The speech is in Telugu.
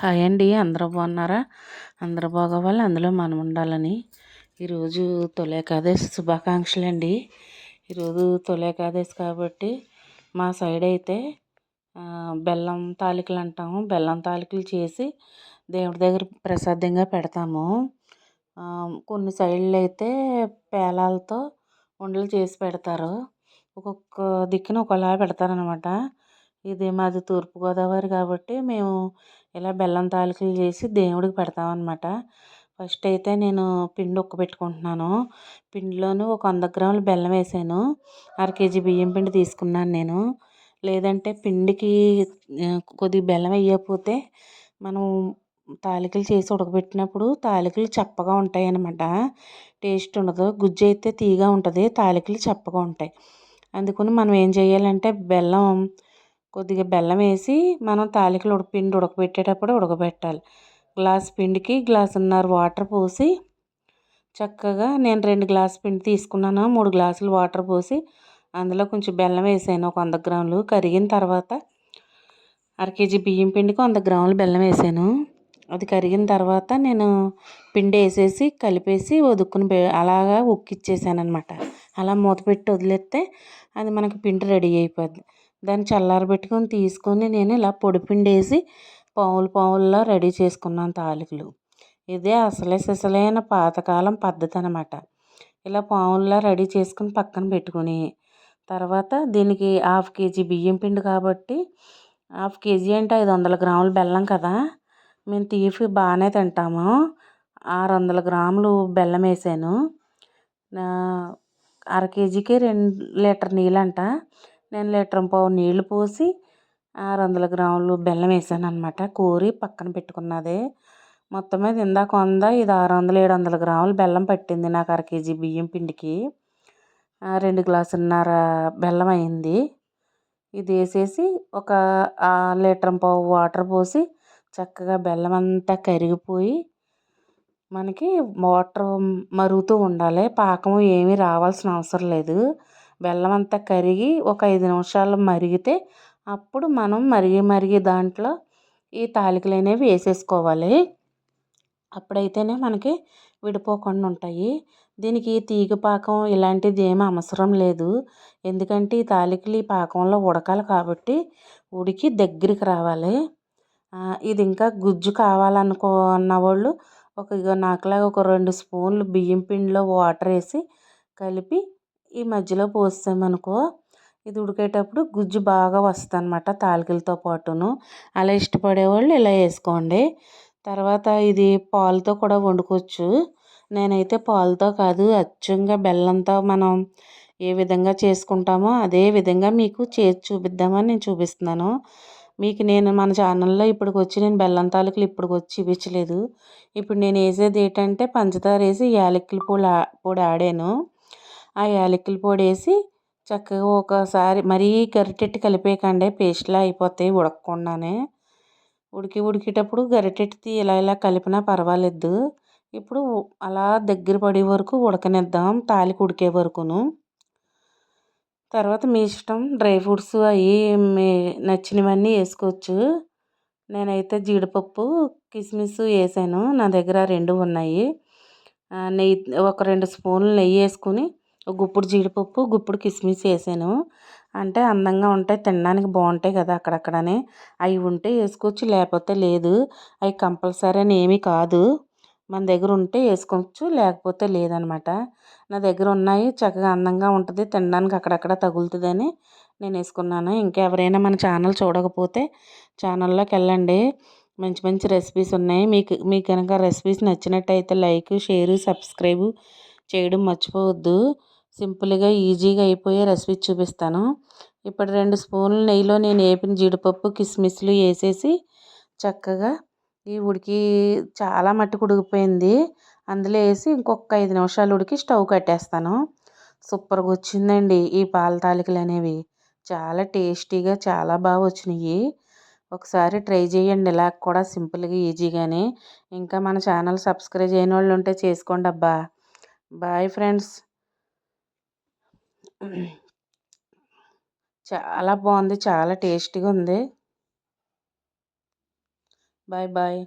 హాయ్ అండి అందరూ బాగున్నారా? అందరూ బాగోవాలి? అందులో మనం ఉండాలని. ఈరోజు తొలి శుభాకాంక్షలు అండి ఈరోజు తొలి కాబట్టి మా సైడ్ అయితే బెల్లం తాలికలు అంటాము. బెల్లం తాలికలు చేసి దేవుడి దగ్గర ప్రసాదంగా పెడతాము. కొన్ని సైడ్లు అయితే పేలాలతో ఉండలు చేసి పెడతారు. ఒక్కొక్క దిక్కున ఒకలా పెడతారనమాట ఇది మాది తూర్పుగోదావరి కాబట్టి మేము ఇలా బెల్లం తాలికలు చేసి దేవుడికి పెడతాం అనమాట ఫస్ట్ అయితే నేను పిండి ఉక్కపెట్టుకుంటున్నాను పిండిలోను ఒక వంద గ్రాములు బెల్లం వేసాను. అర కేజీ బియ్యం పిండి తీసుకున్నాను నేను. లేదంటే పిండికి కొద్దిగా బెల్లం వేయకపోతే మనం తాలికలు చేసి ఉడకబెట్టినప్పుడు తాలికలు చప్పగా ఉంటాయి అన్నమాట టేస్ట్ ఉండదు. గుజ్జు అయితే తీగా ఉంటుంది. తాలికలు చప్పగా ఉంటాయి. అందుకని మనం ఏం చేయాలంటే బెల్లం కొద్దిగా బెల్లం వేసి మనం తాలికలు ఉడక పిండి ఉడకబెట్టేటప్పుడు ఉడకబెట్టాలి. గ్లాస్ పిండికి గ్లాసున్నర వాటర్ పోసి చక్కగా నేను రెండు గ్లాస్ పిండి తీసుకున్నాను. మూడు గ్లాసులు వాటర్ పోసి అందులో కొంచెం బెల్లం వేసాను. ఒక వంద గ్రాములు. కరిగిన తర్వాత అర కేజీ బియ్యం పిండికి వంద గ్రాములు బెల్లం వేసాను. అది కరిగిన తర్వాత నేను పిండి వేసేసి కలిపేసి వదుక్కుని అలాగా ఉక్కిచ్చేసాను అనమాట అలా మూత పెట్టి వదిలేస్తే అది మనకి పిండి రెడీ అయిపోద్ది. దాన్ని చల్లారబెట్టుకొని తీసుకొని నేను ఇలా పొడిపిండి వేసి పావులు పావుల్లా రెడీ చేసుకున్నాను తాలికలు. ఇదే అసలే సిసలైన పాతకాలం పద్ధతి అనమాట ఇలా పావుల్లా రెడీ చేసుకుని పక్కన పెట్టుకుని తర్వాత దీనికి హాఫ్ కేజీ బియ్యం పిండి కాబట్టి హాఫ్ కేజీ అంటే ఐదు వందల గ్రాములు బెల్లం కదా మేము తీపి బాగానే తింటాము. ఆరు వందల గ్రాములు బెల్లం వేసాను. అర కేజీకి రెండు లీటర్ నీళ్ళంట. నేను లీటర్ పావు నీళ్ళు పోసి ఆరు వందల గ్రాములు బెల్లం వేసాను అనమాట కోరి పక్కన పెట్టుకున్నది. మొత్తం మీద ఇందాక వంద ఇది ఆరు వందలు ఏడు వందల గ్రాములు బెల్లం పట్టింది నాకు అర కేజీ బియ్యం పిండికి. రెండు గ్లాసున్నర బెల్లం అయింది. ఇది వేసేసి ఒక లీటర్ పావు వాటర్ పోసి చక్కగా బెల్లం అంతా కరిగిపోయి మనకి వాటర్ మరుగుతూ ఉండాలి. పాకం ఏమీ రావాల్సిన అవసరం లేదు. బెల్లం అంతా కరిగి ఒక ఐదు నిమిషాలు మరిగితే అప్పుడు మనం మరిగి మరిగి దాంట్లో ఈ తాలికలు అనేవి వేసేసుకోవాలి. అప్పుడైతేనే మనకి విడిపోకుండా ఉంటాయి దీనికి తీగ పాకం ఇలాంటిది ఏమీ అవసరం లేదు. ఎందుకంటే ఈ తాలికలు ఈ పాకంలో ఉడకాలి కాబట్టి ఉడికి దగ్గరికి రావాలి. ఇది ఇంకా గుజ్జు కావాలనుకున్న వాళ్ళు ఒక నాకులాగా ఒక రెండు స్పూన్లు బియ్యం పిండిలో వాటర్ వేసి కలిపి ఈ మధ్యలో పోసామనుకో ఇది ఉడికేటప్పుడు గుజ్జు బాగా వస్తుంది అనమాట తాలికలతో పాటును. అలా ఇష్టపడేవాళ్ళు ఇలా వేసుకోండి. తర్వాత ఇది పాలతో కూడా వండుకోవచ్చు. నేనైతే పాలతో కాదు అచ్చంగా బెల్లంతో మనం ఏ విధంగా చేసుకుంటామో అదే విధంగా మీకు చేసి చూపిద్దామని నేను చూపిస్తున్నాను. మీకు నేను మన ఛానల్లో ఇప్పటికి వచ్చి నేను బెల్లం తాలికలు ఇప్పటికి వచ్చి చూపించలేదు. ఇప్పుడు నేను వేసేది ఏంటంటే పంచదార వేసి యాలకుల పొడి పొడి ఆడాను. ఆ యాలకుల పొడి వేసి చక్కగా ఒకసారి మరీ గరిటెట్టి కలిపేయకండి. పేస్ట్లా అయిపోతాయి ఉడకకుండానే. ఉడికి ఉడికేటప్పుడు గరిటెట్టి ఇలా ఇలా కలిపినా పర్వాలేదు. ఇప్పుడు అలా దగ్గర పడే వరకు ఉడకనిద్దాం. తాలికి ఉడికే వరకును. తర్వాత మీ ఇష్టం డ్రై ఫ్రూట్స్ అవి మీ నచ్చినవన్నీ వేసుకోవచ్చు. నేనైతే జీడిపప్పు కిస్మిస్ వేసాను. నా దగ్గర రెండు ఉన్నాయి. నెయ్యి ఒక రెండు స్పూన్లు నెయ్యి వేసుకుని గుప్పుడు జీడిపప్పు గుప్పుడు కిస్మిస్ వేసాను. అంటే అందంగా ఉంటాయి తినడానికి బాగుంటాయి కదా అక్కడక్కడనే. అవి ఉంటే వేసుకోవచ్చు లేకపోతే లేదు. అవి కంపల్సరీ అని ఏమీ కాదు. మన దగ్గర ఉంటే వేసుకోవచ్చు లేకపోతే లేదనమాట. నా దగ్గర ఉన్నాయి చక్కగా అందంగా ఉంటుంది తినడానికి అక్కడక్కడ తగులుతుందని నేను వేసుకున్నాను. ఇంకా ఎవరైనా మన ఛానల్ చూడకపోతే ఛానల్లోకి వెళ్ళండి. మంచి మంచి రెసిపీస్ ఉన్నాయి. మీకు మీకు కనుక రెసిపీస్ నచ్చినట్టయితే లైక్ షేర్ సబ్స్క్రైబ్ చేయడం మర్చిపోవద్దు. సింపుల్గా ఈజీగా అయిపోయే రెసిపీ చూపిస్తాను. ఇప్పుడు రెండు స్పూన్లు నెయ్యిలో నేను వేపిన జీడిపప్పు కిస్మిస్లు వేసేసి చక్కగా ఈ ఉడికి చాలా మట్టుకు ఉడికిపోయింది. అందులో వేసి ఇంకొక ఐదు నిమిషాలు ఉడికి స్టవ్ కట్టేస్తాను. సూపర్గా వచ్చిందండి ఈ పాల తాలికలు అనేవి. చాలా టేస్టీగా చాలా బాగా వచ్చినాయి. ఒకసారి ట్రై చేయండి. ఇలా కూడా సింపుల్గా ఈజీగానే. ఇంకా మన ఛానల్ సబ్స్క్రైబ్ చేయని వాళ్ళు ఉంటే చేసుకోండి అబ్బా. Bye friends. చాలా బాగుంది చాలా టేస్టీగా ఉంది. Bye bye.